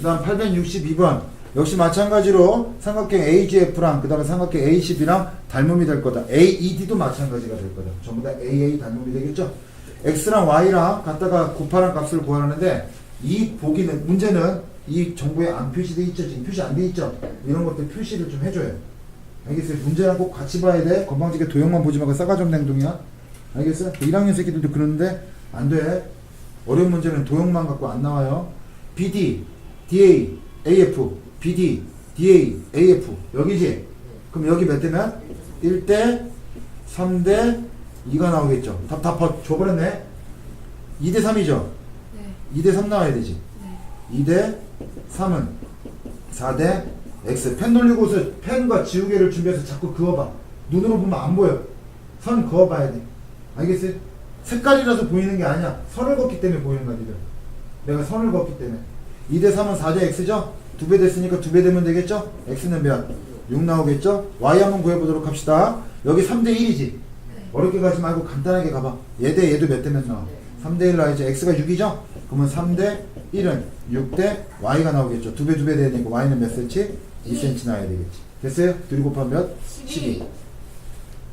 그 다음 862번. 역시 마찬가지로 삼각형 AGF랑 그 다음에 삼각형 ACB랑 닮음이 될 거다. AED도 마찬가지가 될 거다. 전부 다 AA 닮음이 되겠죠? X랑 Y랑 갖다가 곱하는 값을 구하는데 이 보기는 문제는 이 정보에 안 표시돼 있죠? 지금 표시 안 돼 있죠? 이런 것들 표시를 좀 해줘요. 알겠어요? 문제랑 꼭 같이 봐야 돼. 건방지게 도형만 보지 말고 싸가지 없는 행동이야. 알겠어요? 1학년 새끼들도 그러는데 안 돼. 어려운 문제는 도형만 갖고 안 나와요. BD, DA, AF, BD, DA, AF 여기지? 그럼 여기 몇 대면? 1대 3대 2가 나오겠죠. 답다 줘버렸네. 2대 3이죠. 네. 2대 3 나와야 되지. 네. 2대 3은 4대 X. 펜 돌리고 서 펜과 지우개를 준비해서 자꾸 그어봐. 눈으로 보면 안 보여. 선 그어봐야 돼. 알겠어요? 색깔이라서 보이는 게 아니야. 선을 걷기 때문에 보이는 거야, 니들. 내가 선을 걷기 때문에. 2대 3은 4대 X죠? 두배 됐으니까 두배 되면 되겠죠? X는 몇? 6 나오겠죠? Y 한번 구해보도록 합시다. 여기 3대 1이지? 네. 어렵게 가지 말고 간단하게 가봐. 얘 대 얘도 몇 대면 나와? 3대 1 나와야지. X가 6이죠? 그러면 3대 1은 6대 Y가 나오겠죠. 두배두배 되니까 Y는 몇 cm? 2cm 나와야 되겠지. 됐어요? 둘이 곱하면 몇? 12. 12.